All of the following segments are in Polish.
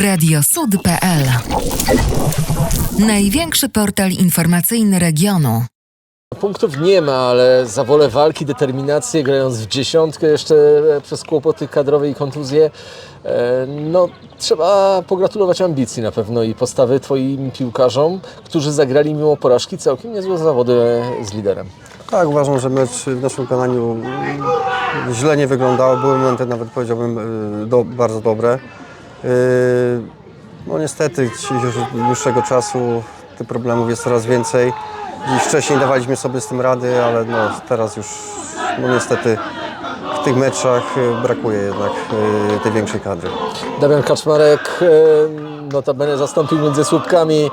Radiosud.pl Największy portal informacyjny regionu. Punktów nie ma, ale za wolę walki, determinację, grając w dziesiątkę jeszcze e, przez kłopoty kadrowe i kontuzje, e, no trzeba pogratulować ambicji na pewno i postawy Twoim piłkarzom, którzy zagrali mimo porażki całkiem niezłe zawody z liderem. Tak, uważam, że mecz w naszym wykonaniu mm, źle nie wyglądał. Były momenty nawet powiedziałbym do, bardzo dobre. Y, No niestety już od dłuższego czasu tych problemów jest coraz więcej. Dziś wcześniej dawaliśmy sobie z tym rady, ale no, teraz już no niestety w tych meczach y, brakuje jednak y, tej większej kadry. Damian Kaczmarek notabene zastąpił między słupkami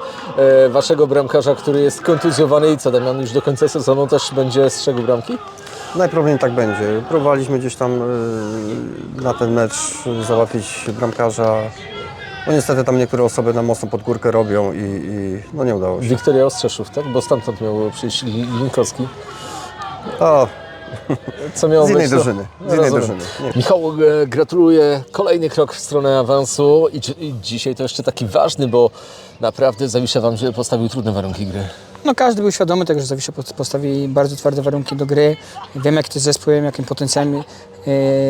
Waszego bramkarza, który jest kontuzjowany i co, Damian już do końca sezonu też będzie strzegł bramki? Najprawdopodobniej tak będzie. Próbowaliśmy gdzieś tam y, na ten mecz załatwić bramkarza. No niestety tam niektóre osoby na mocno pod górkę robią i, i no nie udało się. Wiktoria Ostrzeszów, tak? Bo stamtąd miał przyjść Li- Linkowski. O, Co miało z innej być, to- drużyny. Z innej drużyny. Nie. Michał, e, gratuluję. Kolejny krok w stronę awansu i, i dzisiaj to jeszcze taki ważny, bo naprawdę Zawisza Wam się postawił trudne warunki gry. No każdy był świadomy tego, że Zawisza pod- postawi bardzo twarde warunki do gry. Wiem jaki to jest zespół, wiem jakim potencjałem e,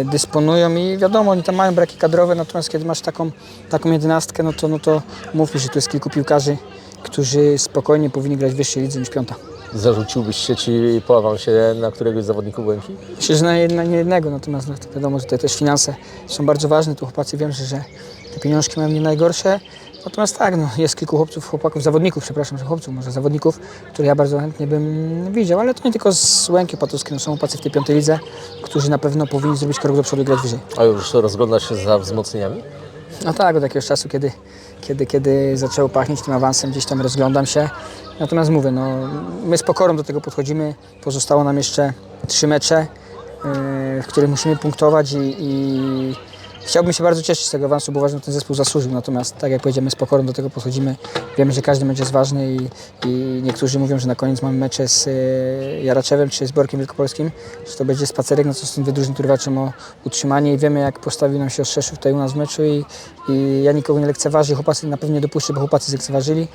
dysponują i wiadomo, oni tam mają braki kadrowe, natomiast kiedy masz taką, taką jedenastkę, no to, no to mówmy, że tu jest kilku piłkarzy, którzy spokojnie powinni grać w wyższej lidze niż piąta. Zarzuciłbyś sieci po awansie na któregoś z zawodników Łęki? Myślę, że na, jedna, nie jednego, natomiast no, to wiadomo, że tutaj też finanse są bardzo ważne. Tu chłopacy wiem, że, że te pieniążki mają nie najgorsze. Natomiast tak, no, jest kilku chłopców, chłopaków, zawodników, przepraszam, że chłopców, może zawodników, których ja bardzo chętnie bym widział, ale to nie tylko z Łęki Opatowskiej, no, są chłopacy w tej piątej lidze, którzy na pewno powinni zrobić krok do przodu i grać wyżej. A już rozglądasz się za wzmocnieniami? No tak, od jakiegoś czasu, kiedy, kiedy, kiedy zaczęło pachnieć tym awansem, gdzieś tam rozglądam się. Natomiast mówię, no, my z pokorą do tego podchodzimy. Pozostało nam jeszcze trzy mecze, yy, w których musimy punktować i, i chciałbym się bardzo cieszyć z tego awansu, bo uważam, że ten zespół zasłużył. Natomiast tak jak powiedziałem, my z pokorą do tego podchodzimy. Wiemy, że każdy mecz jest ważny i, i niektórzy mówią, że na koniec mamy mecze z yy, Jaraczewem czy z Borkiem Wielkopolskim, że to będzie spacerek, no są dwie drużyny, które walczą o utrzymanie i wiemy, jak postawił nam się Ostrzeszów tutaj u nas w meczu i, i ja nikogo nie lekceważę, chłopacy na pewno nie dopuszczę, bo chłopacy zlekceważyli.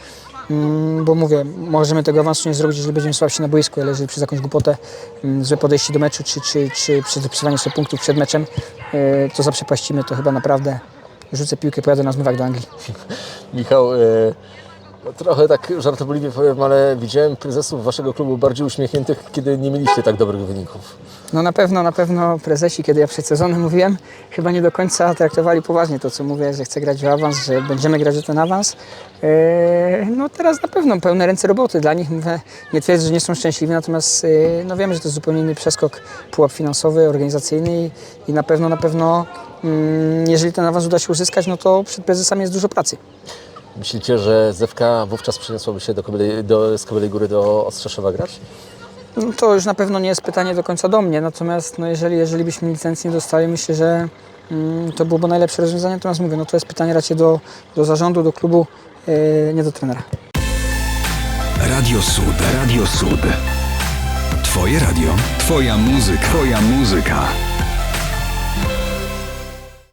Mm, bo mówię, możemy tego awansu nie zrobić, jeżeli będziemy słabsi na boisku, ale jeżeli przez jakąś głupotę, mm, złe podejście do meczu, czy, czy, czy przez dopisywanie sobie punktów przed meczem, yy, to zaprzepaścimy, to chyba naprawdę rzucę piłkę, pojadę na zmywak do Anglii. Michał, e, no trochę tak żartobliwie powiem, ale widziałem prezesów Waszego klubu bardziej uśmiechniętych, kiedy nie mieliście tak dobrych wyników. No na pewno, na pewno prezesi, kiedy ja przed sezonem mówiłem, chyba nie do końca traktowali poważnie to, co mówię, że chcę grać o awans, że będziemy grać o ten awans. Eee, No teraz na pewno pełne ręce roboty dla nich. Mówię, nie twierdzę, że nie są szczęśliwi, natomiast eee, no wiemy, że to jest zupełnie inny przeskok, pułap finansowy, organizacyjny i, i na pewno, na pewno mm, jeżeli ten awans uda się uzyskać, no to przed prezesami jest dużo pracy. Myślicie, że Zewka wówczas przeniosłaby się do, Kobielej, do, z Kobielej Góry do Ostrzeszowa grać? No to już na pewno nie jest pytanie do końca do mnie, natomiast no jeżeli, jeżeli byśmy licencji nie dostali, myślę, że mm, to byłoby najlepsze rozwiązanie. Natomiast mówię, no to jest pytanie raczej do, do zarządu, do klubu, yy, nie do trenera. Radio Sud. Radio Sud. Twoje radio. Twoja muzyka. Twoja muzyka.